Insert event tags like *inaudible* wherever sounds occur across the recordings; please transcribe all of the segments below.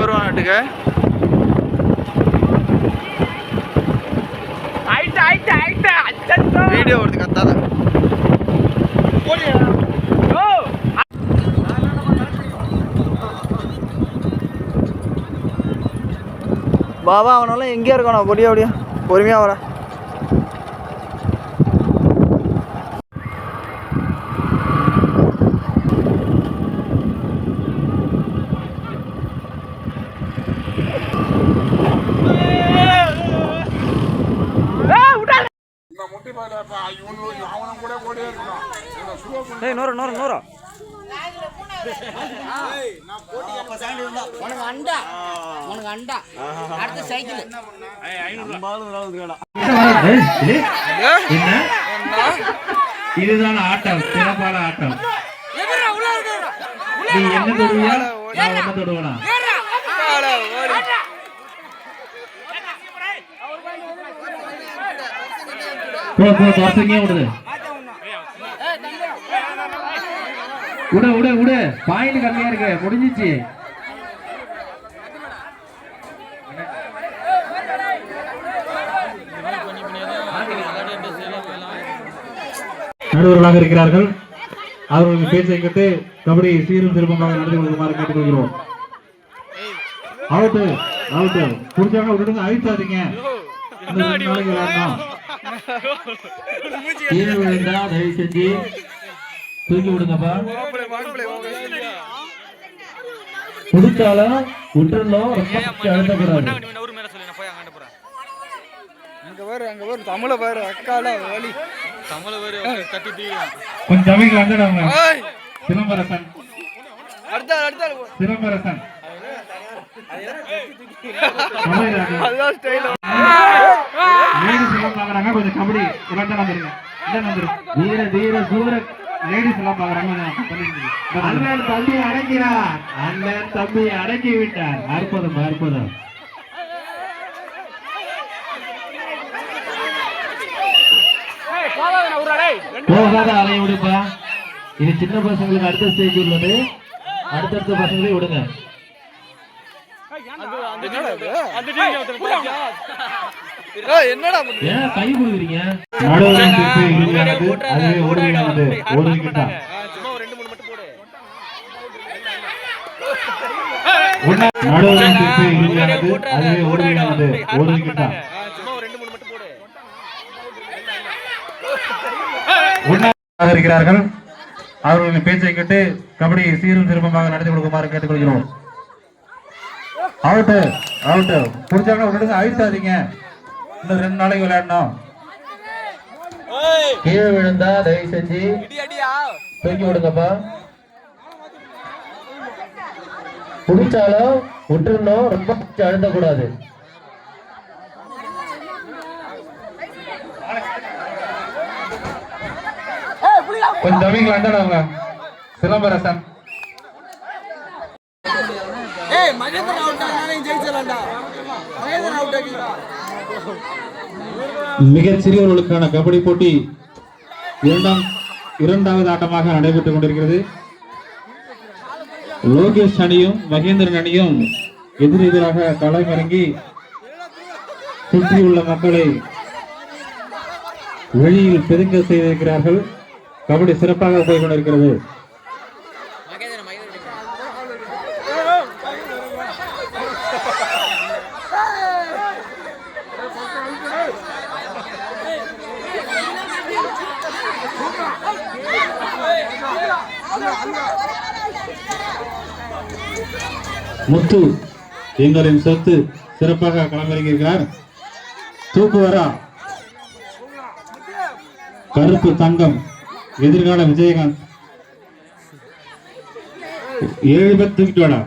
வருவானாட்டுக்க video வருது கத்தாத. பாபா அவனெல்லாம் எங்கேயா இருக்கானோ? பொடியா அப்படியா? பொறுமையா வர ஏய் நூறு நூறு நூறு உனக்கு அண்டா உனக்கு அண்டா. அடுத்த சைக்கிள். என்ன இதுதான் ஆட்டம் சிறப்பான ஆட்டம். நீ என்ன தொடுவியா நான் என்ன தொடுவனா? போ போ பசங்க விடுது விடு விடு விடு பாயிண்ட் கம்மியா இருக்கு. முடிஞ்சிச்சு. நடுவர்களாக இருக்கிறார்கள். அவர்களுக்கு பேச்சை கேட்டு கபடி சீரும் திருப்பமாக நடந்து கொள்ளுமாறு கேட்டுக்கொள்கிறோம். Out out. புடிச்சாங்க விட்டுடுங்க. அழிச்சாதீங்க தயவு செஞ்சு தூக்கி விடுங்கப்பா. குடிச்சாலும் ரொம்ப அழுத்தக்கூடாது அங்க அங்க தமிழ பாரு அக்கால வலி தமிழ பாரு தட்டி தீ கொஞ்சம் தமிழ்ல வந்துடுவாங்க சிலம்பரசன் லேடிஸ் எல்லாம் பாக்குறாங்க கொஞ்சம் கபடி இவன் வந்துருங்க. இதான் வீர வீர சூர லேடிஸ் எல்லாம் பாக்குறாங்க அண்ணன் தம்பி அடக்கிறார் அண்ணன் தம்பி அடக்கி விட்டார் அற்புதம் அற்புதம். போகாத அலைய விடுப்பா. இது சின்ன பசங்களுக்கு அடுத்த ஸ்டேஜ் உள்ளது. அடுத்தடுத்த பசங்களே விடுங்க. என்னடா கை கொடுக்குறீங்க? நடுவரின் தீர்ப்பு அதுவே ஓடுகையானது இறுதியானது அதுவே சும்மா ஒரு ரெண்டு மூணு மட்டும் போடு உண்ணாக இருக்கிறார்கள். அவர்களின் பேச்சை கேட்டு கபடி சீரும் சிறப்பமாக நடத்தி கொடுக்குமாறு கேட்டுக்கொள்கிறோம். அவுட்டு அவுட்டு புடிச்சாங்க விட்டுடுங்க அழிச்சாதீங்க இன்னும் ரெண்டு நாளைக்கு விளையாடணும். கீழே விழுந்தா தயவு செஞ்சு தூக்கி விடுங்கப்பா. பிடிச்சாலும் விட்டுருணும் ரொம்ப அழுத்தக்கூடாது. கொஞ்சம் தமிழ்ல வந்துடுவாங்க சிலம்பரசன் ஏய் மகேந்திரன் அவுட் ஆனாலும் ஜெயிச்சலாம்டா மகேந்திரன் அவுட் ஆக்கிடா. மிகச் சிறியவர்களுக்கான கபடி போட்டி இரண்டாம் இரண்டாவது ஆட்டமாக நடைபெற்றுக் கொண்டிருக்கிறது. லோகேஷ் அணியும் மகேந்திரன் அணியும் எதிரெதிராக களமிறங்கி சுற்றியுள்ள மக்களை வெளியில் பெருங்க செய்திருக்கிறார்கள். கபடி சிறப்பாக போய் கொண்டிருக்கிறது. முத்து எங்களின் சொத்து சிறப்பாக களமிறங்கியிருக்கிறார் தூக்குவரா? கருப்பு தங்கம். எதிர்கால விஜயகாந்த். ஏழு பேர் தூக்கிட்டு வாடா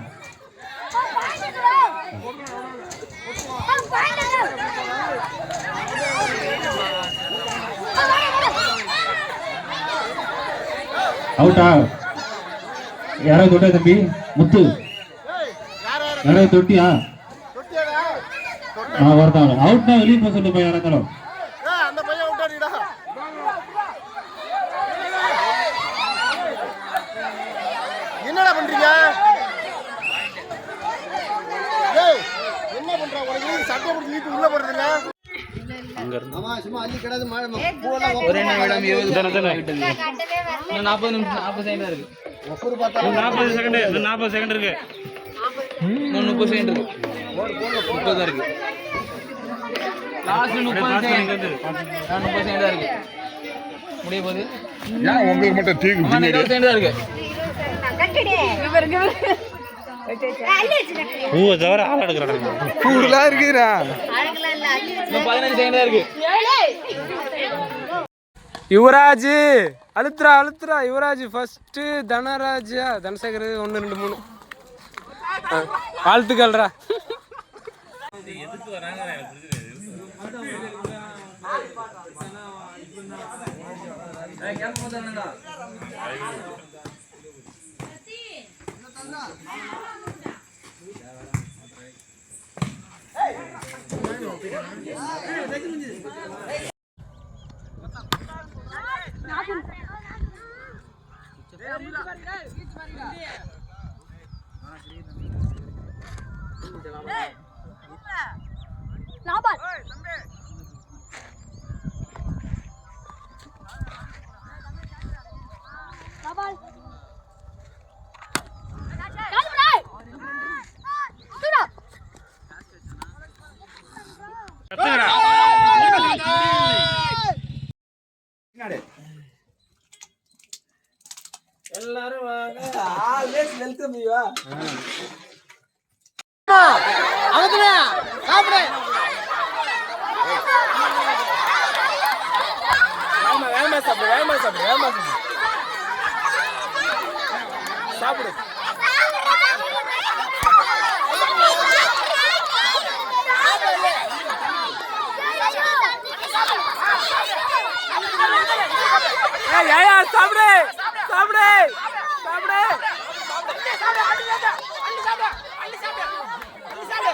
அவுட்டா யாராவது தொட்டா தம்பி? முத்து. யாராவது தொட்டியா? ஆ வரதான் அவுட்னா வெளியே போக சொல்லுப்பா யாரா இருந்தாலும் அந்த பையன் அவுட் ஆடிடா என்னடா பண்றீங்க ஒரு விடாம இருபது நாற்பது நிமிஷம் நாற்பது செகண்ட் இருக்கு. நாற்பது செகண்ட் இன்னும் நாற்பது செகண்ட் இருக்கு. முப்பது செகண்ட் இருக்கு. முப்பது தான் இருக்கு. லாஸ்ட் முப்பது செகண்ட் முப்பது செகண்ட் தான் இருக்கு. முடிய போகுது? உங்களுக்கு மட்டும் செகண்ட் தான் இருக்கு. பூவை தவிர ஆள் எடுக்கிறாங்க பூலாம் இன்னும் பதினஞ்சு செகண்ட் தான் இருக்கு. யுவராஜ் அழுத்துறா அழுத்துறா. யுவராஜ் ஃபஸ்ட்டு தனராஜா. தனசேகர் ஒன்று ரெண்டு மூணு. ஆ, வாழ்த்துக்கள்ரா எல்லாரும் வாங்க வேகமா வேகமா சாப்பிடு சாப்பிடு வேகமா சாப்பிடு. சாப்பிடு. ஏய் ஏயா சாப்பிடு சாப்பிடு சாப்பிடு. அள்ளி சாப்பிடு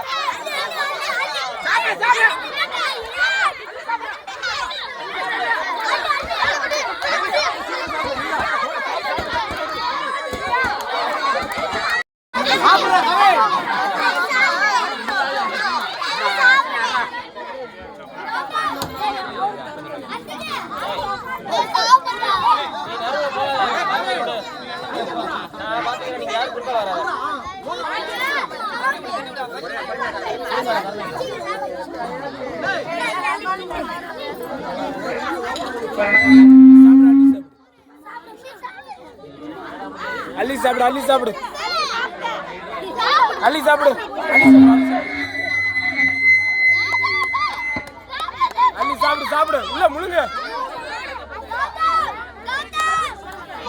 அள்ளி சாப்பிடு. அள்ளி சாப்பிடு. அள்ளி சாப்பிடு. சாப்பிடு உள்ள முழுங்க.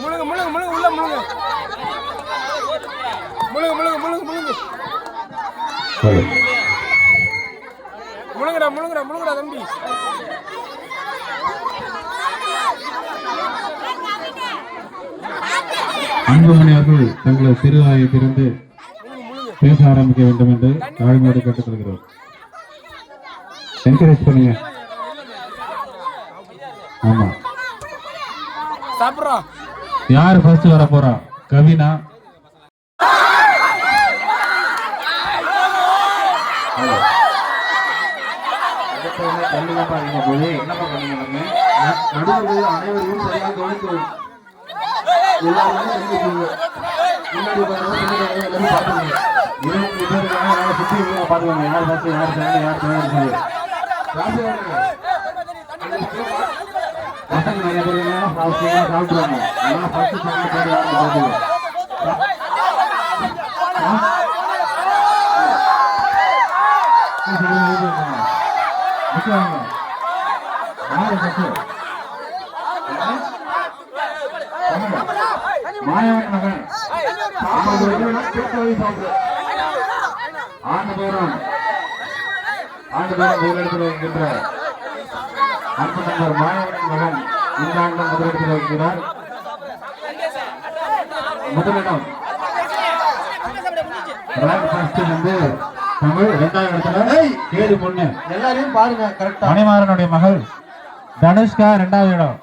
முழுங்க முழுங்க முழுங்க. உள்ள முழுங்க. முழுங்க முழுங்க முழுங்க முழுங்க. முழுங்கடா முழுங்கடா முழுங்கடா தம்பி. அன்புமணி அவர்கள் தங்களது திருவாயை திறந்து பேச ஆரம்பிக்க வேண்டும் என்று தாழ்மையோடு கேட்டுக்கொள்கிறோம். என்கரேஜ் பண்ணுங்க. ஆமா. சாப்பிட்றோம். யார் ஃபர்ஸ்ட் வர போறா? கவினா? நடுவர்கள் அனைவரையும் சரியாக கவனித்து எல்லாருமே கவனிச்சுக்கோங்க. முன்னாடி உட்கார்ந்து பின்னாடி உட்கார்ந்து எல்லாரும் பார்த்துக்கோங்க. இருபத்தி பேர் இருக்காங்க, அதனால சுத்தி இருக்கிறவங்க பார்த்துக்கோங்க. யார் first, யார் second, யார் third னு சொல்லி. ராசி வருங்க. பசங்க நிறைய பேர் இருக்காங்க, சாப்பிட்டு சாப்பிட்டுருவாங்க. அதனால first, second, third யாருன்னு பார்த்துக்கோங்க. மாயவன் மகன். ஆண்டு பேரும் ஆண்டு பேரும் முதலிடத்தில் வைக்கின்ற அன்பு நண்பர் மகன் இந்த ஆண்டு முதலிடத்தில் வைக்கிறார் முதலிடம் வந்து தமிழ் இரண்டாவது இடத்துல. ஏழு பொண்ணு. எல்லாரையும் பாருங்க கரெக்டா மணிமாறனுடைய மகள் தனுஷ்கா இரண்டாவது இடம்.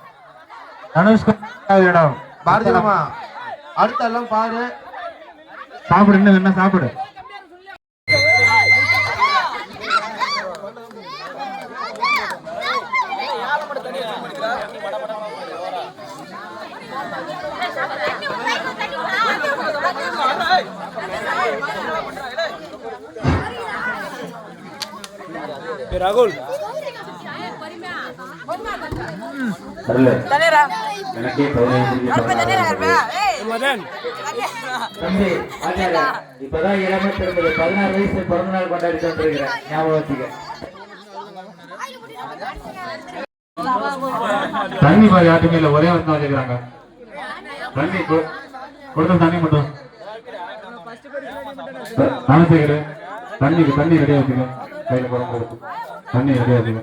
தனுஷ்கா இரண்டாவது இடம். பாரதியம்மா அடுத்த எல்லாம் பாரு. சாப்பிடு என்ன சாப்பிடு. ராகுல். தலைரா எனக்கே தம்பி வாத்தியாரே, இப்பதான் இளமை திரும்புது பதினாறு வயசு பிறந்த நாள் கொண்டாடி வந்திருக்கிறேன் ஞாபகம் வச்சுக்க. தண்ணி மாதிரி யாருமே இல்ல ஒரே வந்து வச்சுக்கிறாங்க தண்ணி கொடுத்த தண்ணி மட்டும். தண்ணிக்கு தண்ணி ரெடியா வச்சுக்க. கையில கொடுத்து. தண்ணி ரெடியா வச்சுக்க.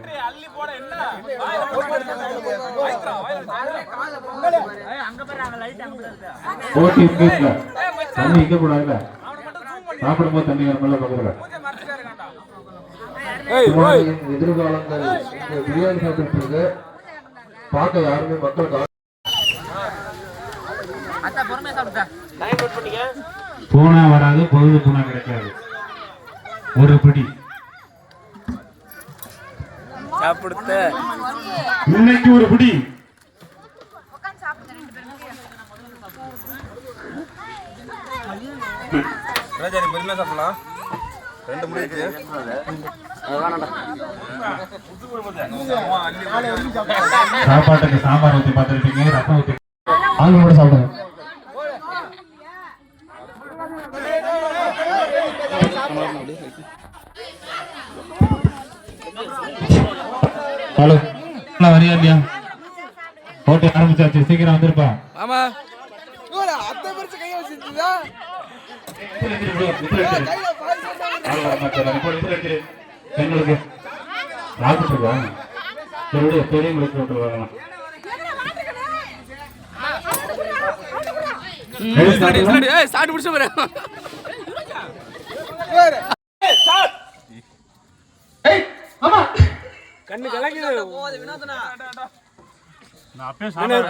போட்டி இருக்கு தண்ணி இங்க கூடாதுல்ல சாப்பிடும்போது தண்ணி வரமில்ல பக்கத்துல எதிர்காலங்கள் பிரியாணி சாப்பிட்டு இருக்கு பார்க்க யாருமே மக்கள் போனா வராது பொழுது போனா கிடைக்காது. ஒரு பிடி. இன்னைக்கு ஒரு பிடி. ராஜாரி பொறுமையா சாப்பிடலாம். ரெண்டு முடிக்கு சாப்பாட்டுக்கு சாம்பார் ஊத்தி பார்த்துருப்பீங்க ரசம் ஊத்தி ஆளு கூட சாப்பிடுங்க. ஹலோ வரியா இல்லையா? போட்டி ஆரம்பிச்சாச்சு சீக்கிரம் வந்திருப்பா. ஆமா. பெண்களுக்கு ராஜத்துக்கா சரி பெரியவங்களுக்கு விட்டு வரலாம் ஸ்டார்ட் கண்ணு கலங்குது நான் அப்பயே சாப்பிட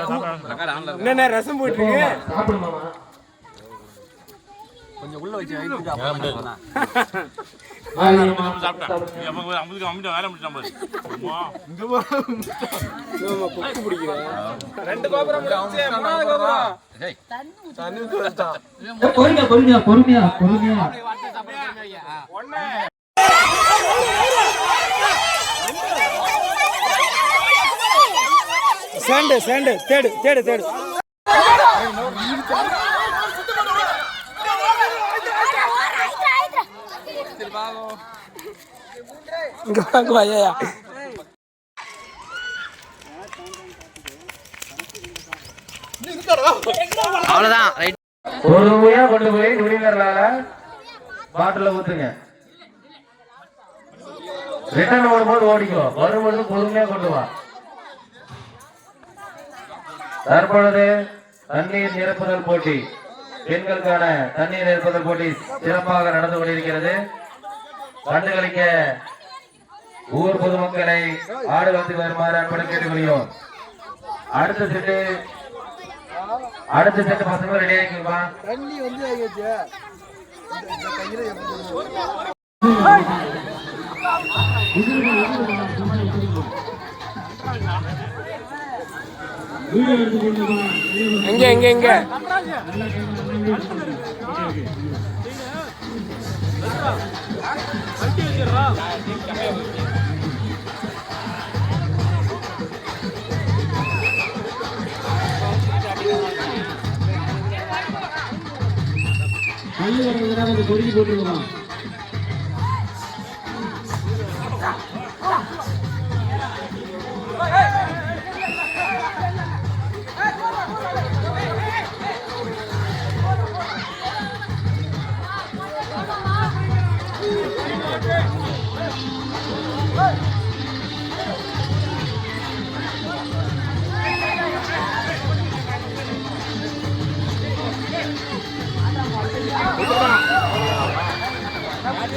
சாப்பிட்டேன் வேலை முடிச்சு மூணாவது கோபுரம் பொறுமையா பொறுமையா பொறுமையா பொறுமையா சேண்டு சேண்டு தேடு தேடு தேடு. இங்க வாங்க ஐயா. அவ்வளவுதான். ரைட் பொறுமையா கொண்டு போய் நுனிவரலால பாட்டில ஊத்துங்க. ரிட்டர்ன் ஓடும்போது ஓடிக்கோ. வரும்போது பொறுமையா கொண்டு வா. தற்பொழுது தண்ணீர் நிரப்புதல் போட்டி. பெண்களுக்கான தண்ணீர் நிரப்புதல் போட்டி சிறப்பாக நடந்து கொண்டிருக்கிறது. கண்டுகளிக்க ஊர் பொதுமக்களை ஆடல் வந்து வருமாறு அன்புடன் கேட்டுக்கொள்கிறோம். அடுத்த செட்டு அடுத்த செட்டு பசங்க ரெடி ஆகிக்குமா தண்ணி வந்து எங்க எங்க எங்க வண்டி பள்ளி வர்றதுனால அந்த கொடி போட்டுருவான்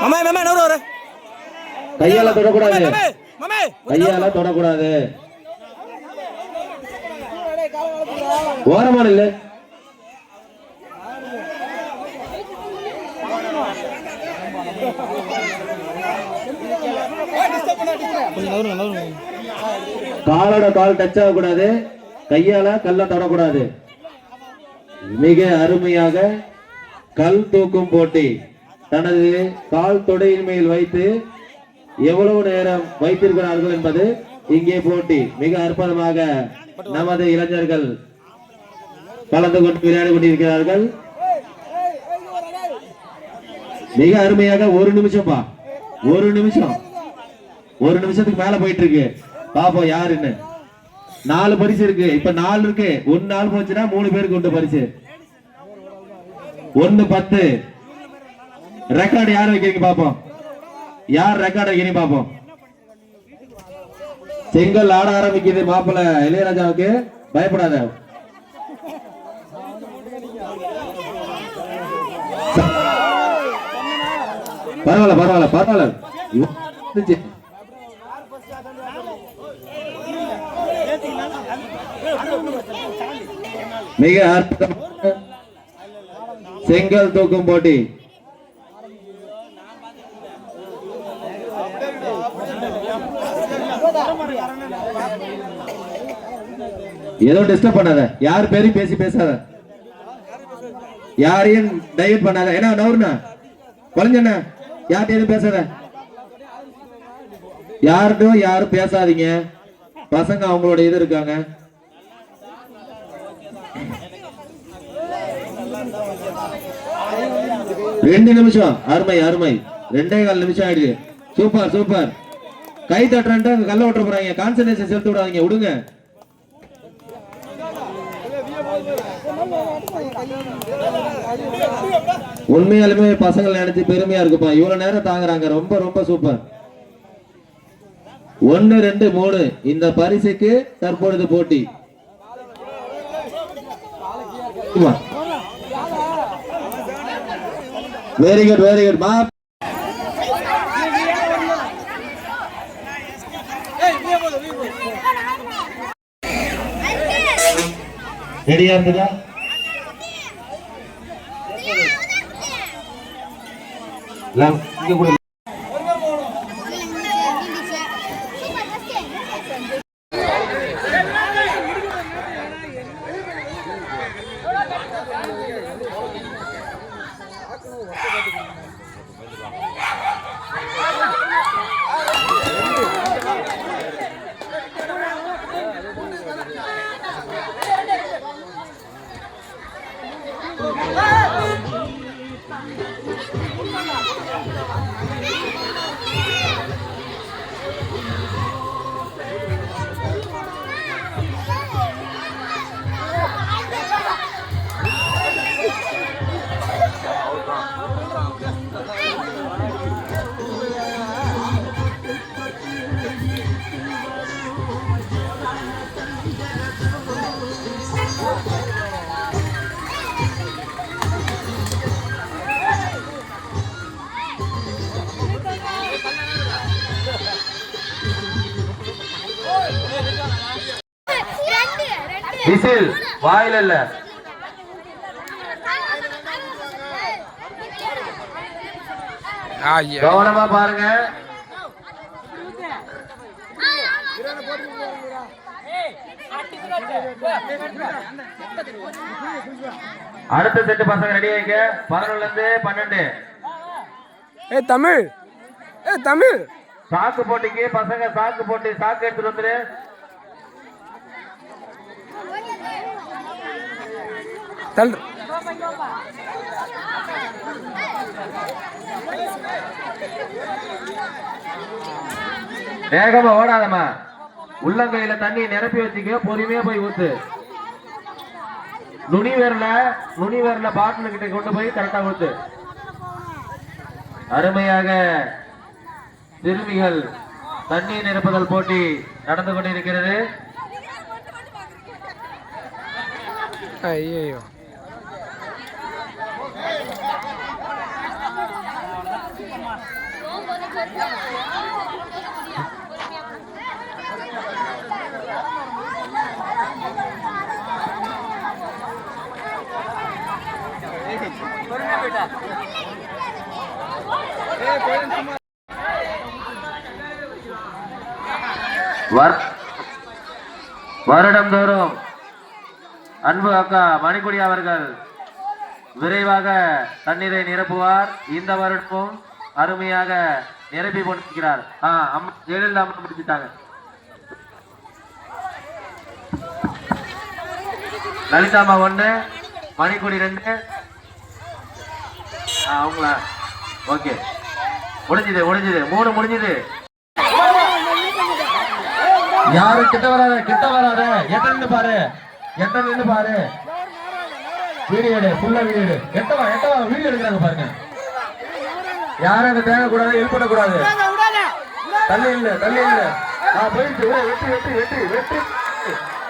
மாமே மாமே நவரு வர. கையால தொடக்கூடாது. மாமே கையால தொடக்கூடாது. ஓரமான இல்ல காலோட கால் டச் ஆகக்கூடாது. கையால கல்ல தொடக்கூடாது. மிக அருமையாக கல் தூக்கும் போட்டி. தனது கால் தொடையின் மேல் வைத்து எவ்வளவு நேரம் வைத்திருக்கிறார்கள் என்பது இங்கே போட்டி. மிக அற்புதமாக நமது இளைஞர்கள் கலந்து கொண்டு விளையாடி கொண்டிருக்கிறார்கள். மிக அருமையாக ஒரு நிமிஷம் பா ஒரு நிமிஷம். ஒரு நிமிஷத்துக்கு மேல போயிட்டு இருக்கு. பாப்போம் யாருன்னு. நாலு பரிசு இருக்கு. இப்ப நாலு இருக்கு. ஒன்னு நாள் போச்சுன்னா மூணு பேருக்கு உண்டு பரிசு. ஒன்னு பத்து. ரெக்கார்டு யார் வைக்கிறீங்க பாப்போம். யார் ரெக்கார்டு வைக்கிறீங்க பாப்போம். செங்கல் ஆட ஆரம்பிக்குது மாப்பிள்ள இளையராஜாவுக்கு. பயப்படாத. பரவாயில்ல பரவாயில்ல பரவாயில்ல இவன் வந்துச்சு. மிக அற்புதமான செங்கல் தூக்கும் போட்டி. ஏதோ டிஸ்டர்ப் பண்ணாத. யார் பேரும் பேசி பேசாத. யாரையும் டைவர்ட் பண்ணாத. என்ன நவருண்ணா குழஞ்சண்ணா யார்கிட்ட பேசாத. யார்கிட்டும் யாரும் பேசாதீங்க. பசங்க அவங்களோட இது இருக்காங்க. ரெண்டு நிமிஷம். அருமை அருமை. ரெண்டே கால் நிமிஷம் ஆயிடுச்சு. Super super. கை தட்டுறேன்ட்டு கல்ல ஓட்ட போறாங்க. கான்சன்ட்ரேஷன் செலுத்த விடாதீங்க. விடுங்க. உண்மையாலுமே பசங்களை நினைச்சு பெருமையா இருக்குப்பா. இவ்வளவு நேரம் தாங்குறாங்க. ரொம்ப ரொம்ப சூப்பர். ஒன்னு ரெண்டு மூணு. இந்த பரிசுக்கு தற்பொழுது போட்டி. வெரி குட் வெரி குட் மா ரெடியா எல்லாம் இங்க கூட விசில் வாயில இல்ல கவனமா பாருங்க. அடுத்த செட்டு பசங்க ரெடி ஆயிக்க. பதினொன்னுல இருந்து பன்னெண்டு. ஏ தமிழ். ஏ தமிழ். சாக்கு போட்டிக்கு பசங்க சாக்கு போட்டி சாக்கு எடுத்துட்டு வந்துரு. தல் வேகமா ஓடாதம்மா. உள்ளங்கையில தண்ணி நிரப்பி வச்சுக்க பொறுமையா போய் ஊத்து. நுனி வேர்ல நுனி வேர்ல பாட்டில் கிட்ட கொண்டு போய் கரெக்டா கொடுத்து அருமையாக சிறுமிகள் தண்ணீர் நிரப்புதல் போட்டி நடந்து கொண்டிருக்கிறது. ஐயோ வருடந்தோறும் அன்பு அக்கா மணிக்குடி அவர்கள் விரைவாக தண்ணீரை நிரப்புவார். இந்த வருடமும் அருமையாக நிரம்பி கொண்டிருக்கிறார் ஜெயலலிதா அம்மா முடிச்சுட்டாங்க லலிதாம்மா ஒண்ணு மணிக்குடி ரெண்டு. அவங்களா? ஓகே. முடிஞ்சது முடிஞ்சது. மூணு முடிஞ்சது. யாரு கிட்ட வராத கிட்ட வராத? எட்ட பாரு. எட்ட நின்னு பாரு. வீடியோ எடு ஃபுல்லா வீடியோ எடு. எட்டவா எட்டவா வீடியோ எடுக்கிறாங்க பாருங்க. யாரும் அங்க தேங்க கூடாது இது பண்ண கூடாது தள்ளி இல்ல தள்ளி இல்ல ஆ போயிடுச்சு வெட்டு வெட்டு வெட்டு வெட்டு.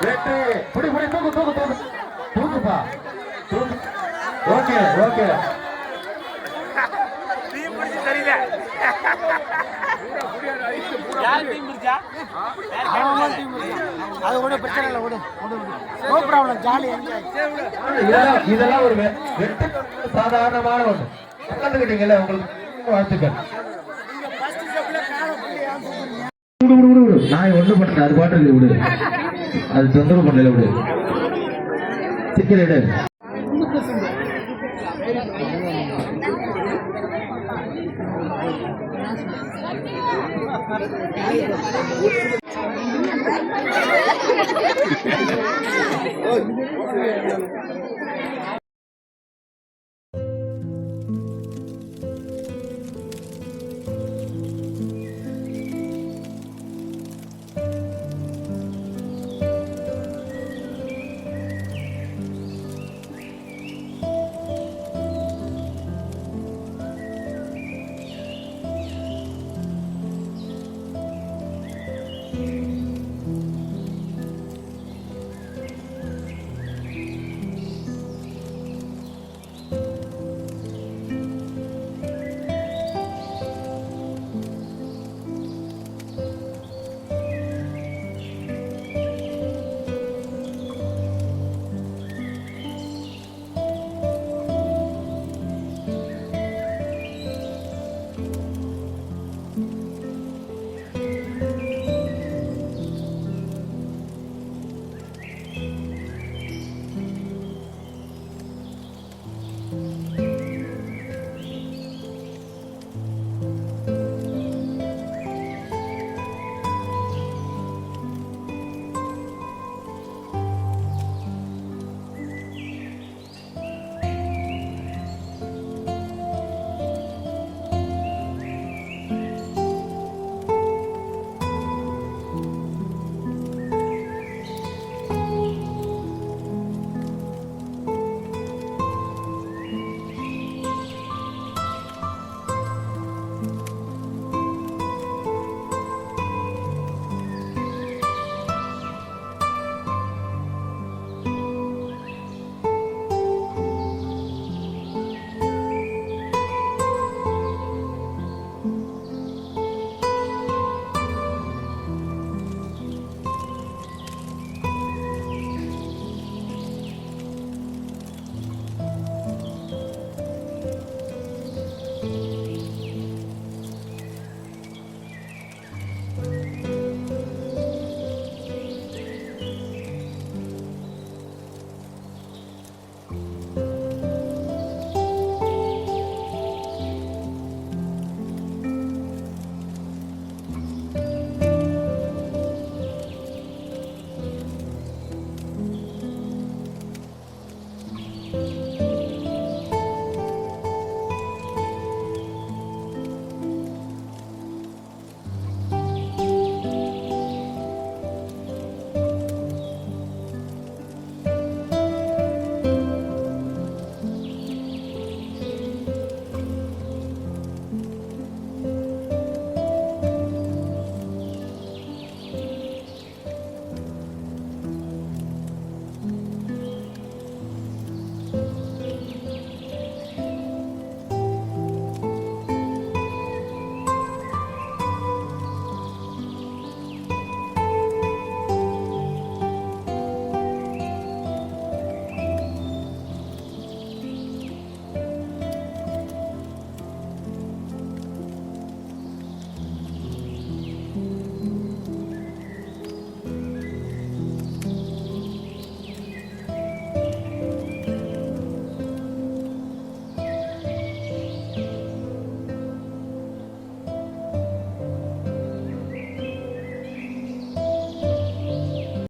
வெட்டு. புடி புடி தூக்கு தூக்கு தூக்கு. தூக்குப்பா. தூக்கு. Okay okay. அது கூட பிரச்சனை இல்லை விடு நோ ப்ராப்ளம் ஜாலி இதெல்லாம் இதெல்லாம் ஒரு சாதாரணமான ஒண்ணு. கலந்துக்கிட்டீங்கல்ல உங்களுக்கு. வாழ்த்துக்கள். விடு, விடு, விடு, விடு. நான் ஒண்ணு பண்ணல அது பாட்டு விடு. அது தொந்தரவு பண்ணல விடு. சீக்கிரம் எடு. *laughs*